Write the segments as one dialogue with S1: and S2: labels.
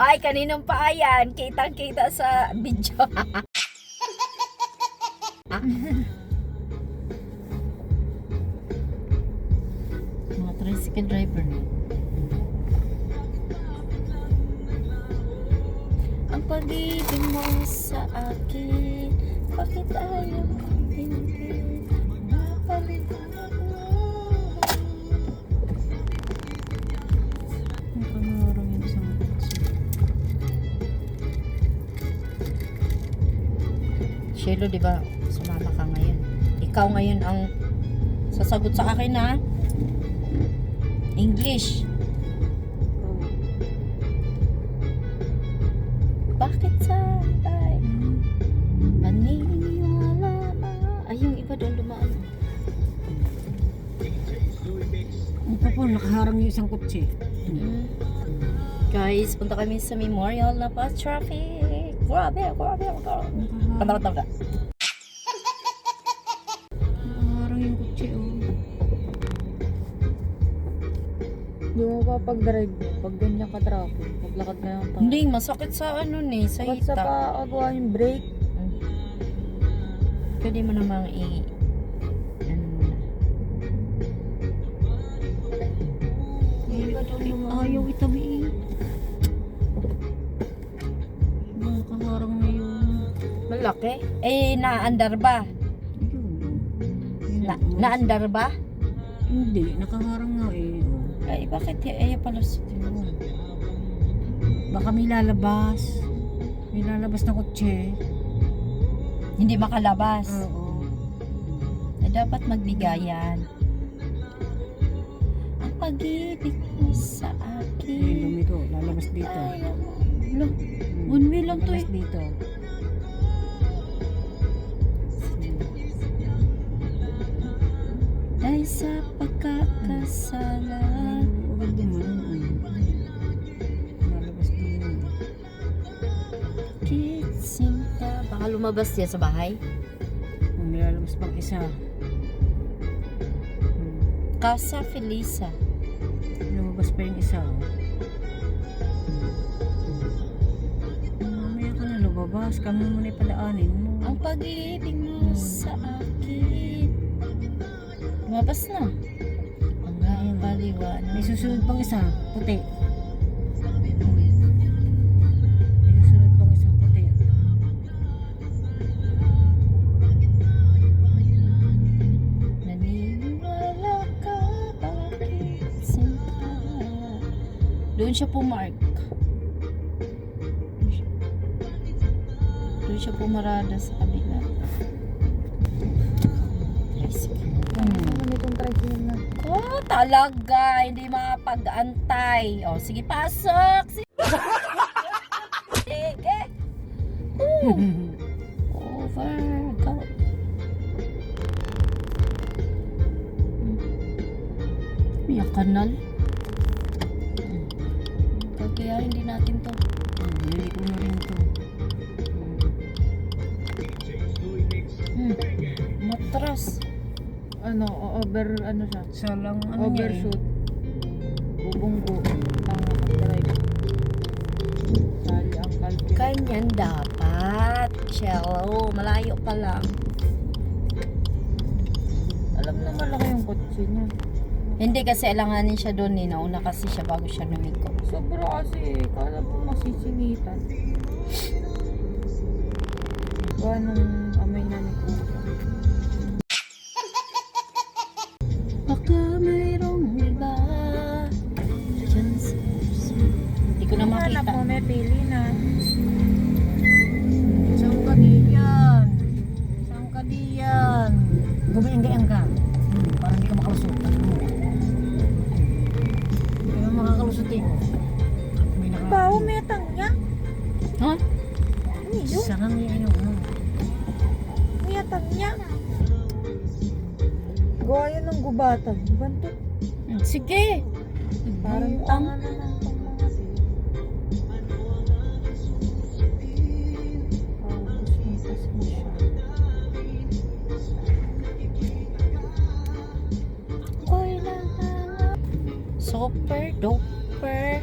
S1: Ay, kaninong pa yan? Kitang-kita sa video. Mga tricycle driver na. Ang pag-ibig mo sa akin Bakit ayaw kong hindi Napalitan Shelo, di ba? Sumama ka ngayon. Ikaw ngayon ang sasagot sa akin ha. English.
S2: Oh.
S1: Bakit sa paniniwala ka? Ay, yung iba doon dumaan.
S2: Ang po, nakaharang yung isang kotse.
S1: Mm. Guys, punta kami sa memorial na pa traffic. Grabe, grabe, grabe.
S2: Nakaharang,
S1: Tanda, tanda.
S2: nakaharang yung kotse, oh.
S3: Hindi mo pa pag-drive pag ganyan ka traffic. Paglakad ka ng tao.
S1: Hindi, masakit sa ano ni, sa
S3: Ba't sa
S1: hita.
S3: paagawa yung brake?
S1: Pwede mo namang i... Ano mo na.
S2: Ayaw itabi eh.
S1: Malaki? Eh, naandar ba?
S2: Yun.
S1: Na, naandar ba?
S2: Hindi, nakaharang nga eh. oh.
S1: Ay, bakit? Eh, pala si
S2: Yun. Baka may lalabas. May lalabas na kotse.
S1: Hindi makalabas.
S2: Oo.
S1: Eh, dapat magbigayan. Ang pag-ibig mo sa akin.
S2: lumito. Lalabas dito.
S1: Mo. Lo, one way lang to
S2: Lalabas
S1: eh.
S2: dito.
S1: Dahil sa pagkakasala.
S2: Huwag dumaan. Lalabas din.
S1: Bakit sinta? Baka lumabas yan sa bahay.
S2: May lalabas pang isa.
S1: Casa Felisa.
S2: Lumabas pa yung isa. oh. Mamaya ka na lumabas. Kami mo na palaanin mo.
S1: Ang pag-ibig mo sa akin. Lumabas na. Ang
S2: Ayun.
S1: paliwanag.
S2: May pang isa. Puti. May susunod pang isa. Puti.
S1: Naniniwala ka, bakit sinta? Doon siya pumark. Doon siya pumarada sa kabila. Tricycle.
S2: Hmm.
S3: Ano itong tricycle na?
S1: Oh, talaga. Hindi makapag-antay. O, sige, pasok. Sige. Sige. Ooh. Over. Go. May kanal. Kagayahin din natin to.
S3: Ano, over, ano siya?
S2: Sa lang ano niya eh.
S3: Overshoot. Bubunggo. Tanga ka drive. Sali ang kalkil.
S1: Ganyan dapat. Cello. Malayo pa lang.
S3: Alam na malaki yung kotse niya.
S1: Hindi kasi alanganin siya doon eh. Nauna kasi siya bago siya lumiko.
S3: Sobra kasi, kala mo masisingitan. Gawa
S1: Baka mayroong iba dyan sa puso. Hindi ko na
S3: Hanap
S1: makita.
S3: mo, may pili na.
S2: Saan ka diyan? Saan ka diyan? Gumiingay ka. Hmm, para hindi ka makalusot. Ano? Hindi ka makakalusot eh. May naka...
S3: Bawo, may tangya.
S1: Ha?
S3: Ano yun?
S2: Sarang yung ano.
S3: May tangya. Yun ng gubatan. Bantot.
S1: Sige.
S3: Parang tanga na lang itong mga. Paubos mo kasi mo siya.
S1: Nangangarap. Super duper.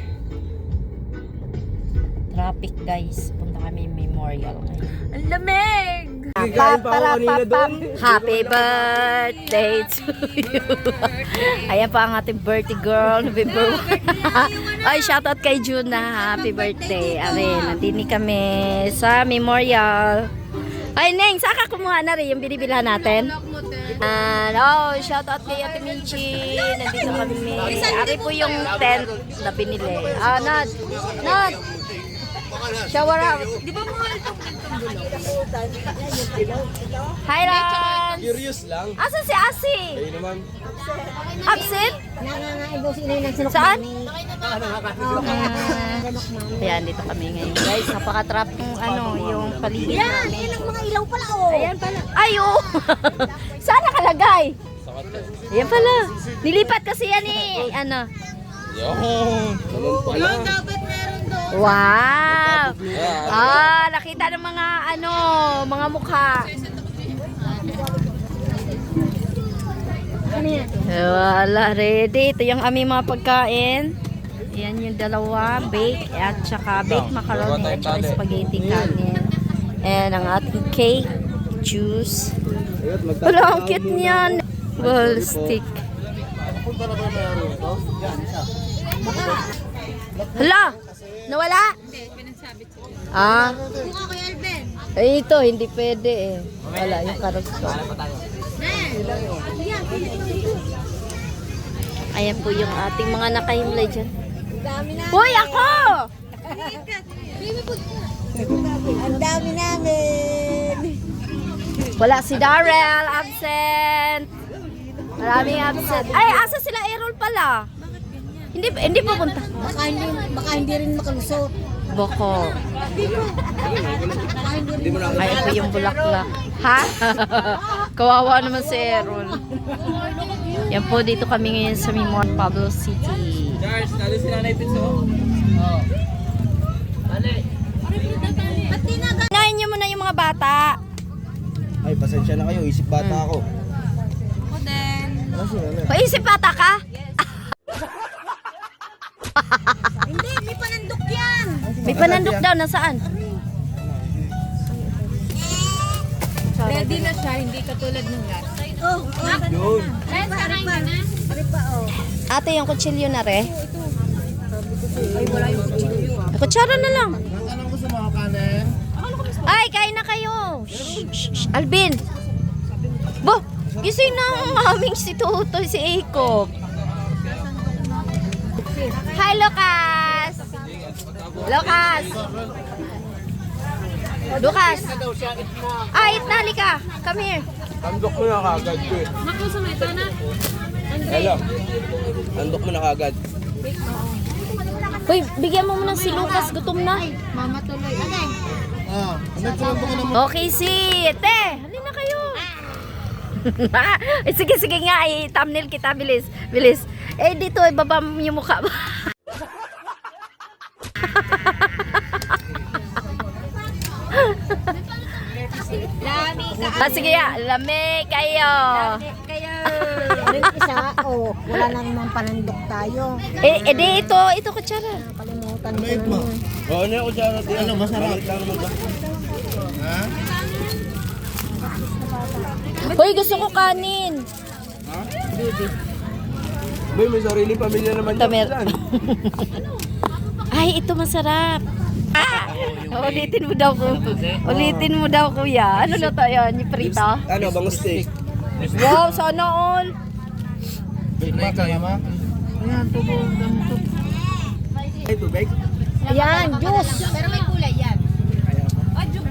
S1: traffic guys. Punta kami memorial ngayon.
S3: Ang lamig!
S4: Kain pa ako kanina doon.
S1: Happy birthday to you. Ayan pa ang ating birthday girl, November 1. Ay, shoutout kay Juna. Happy birthday. Arin, nandini kami sa memorial. Ay, Neng, saan ka kumuha na rin yung binibilhan natin? And, oh, shoutout kay Ate Minchi. Nandito kami. Ari po yung tent na binili. Ah, Nad. Nad. Shower out. Di ba mga Hi, Lance.
S4: Curious lang.
S1: Asa si Asi?
S4: Kayo naman.
S1: Absent?
S2: Nangangaibos ina yung nagsunok
S1: Saan? Ayan, dito kami ngayon. Guys, napaka-trap yung ano, yung paligid
S2: Yan,
S1: namin.
S2: yan ang mga ilaw pala oh.
S1: Ayan pala. Ay, oh! Saan nakalagay? Ayan pala. Nilipat kasi yan eh. Ano?
S4: Yun. Ganun pala.
S1: Wow! Ah, nakita ng mga ano, mga mukha.
S2: Ano?
S1: Wala, ready. Ito yung aming mga pagkain. Yan yung dalawa, bake at saka baked macaroni at saka spaghetti kanin. And ang ating cake, juice. Wala, ang cute niyan. Ball stick. Hala! Nawala? Ah. Eh, ito, hindi pwede eh. Wala, yung carrots ko. Ayan po yung ating mga nakahimlay dyan. Hoy, ako!
S2: Ang dami namin.
S1: Wala si Darrell, absent. Maraming absent. Ay, asa sila Errol pala? Hindi hindi pupunta.
S2: Baka hindi, baka hindi rin makalusot.
S1: Boko.
S2: Hindi
S1: Ay, ito yung bulaklak. Ha? Kawawa naman si Errol. Yan po, dito kami ngayon sa Mimon, Pablo City.
S4: Charles, nalo si Nanay Pinso.
S1: Nahin niyo muna yung mga bata.
S4: Ay, pasensya na kayo. Isip bata ako.
S3: Ako din.
S1: Paisip bata ka?
S2: Hindi, panandok yan.
S1: May panandok daw, nasaan?
S3: Ready na siya, hindi katulad nung last.
S2: Oh, oh.
S4: Yun.
S2: Pare pa oh.
S1: Ate, yung kutsilyo na re.
S2: Ay, wala yung kutsilyo.
S1: Kutsara na lang.
S4: Anong gusto mo kanin?
S1: Ay, kain na kayo. Shh, shh, shh. Alvin. Bo, gising na ang aming si Tutoy, si Eko. Hi, Lucas. Lucas. Lucas. Ay, itali ka. Come here.
S4: Andok mo na kagad ko eh.
S3: Naku, sa ito na.
S4: Hello. Andok mo na kagad.
S1: Uy, bigyan mo muna si Lucas. Gutom na.
S3: Mama tuloy.
S4: Ah,
S1: Okay, si Te. Halina kayo. sige, sige nga. Eh, thumbnail kita. Bilis. Bilis. Eh, dito, ibaba mo yung mukha
S3: Lami ka.
S1: Ah, sige ya, lame kayo.
S3: Kayo.
S2: Rin isa, oh, wala na namang panandok tayo.
S1: Eh, eh di ito, ito kutsara.
S2: Kalimutan ko na yun.
S4: Oo, ano ako siya? Ano, masarap. Ha?
S1: Hoy, gusto ko kanin.
S4: Boy, may sarili pamilya naman
S1: Tamer. Ay, ito masarap. Ulitin mo daw ko. Ulitin mo daw kuya. Ano na to yun? Yung prito?
S4: Ano, bang steak?
S1: Wow, sana all.
S4: Bigay ka, yama. Ayan, tubo. Ay, tubig?
S2: Ayan, juice.
S3: Pero may kulay yan. Oh.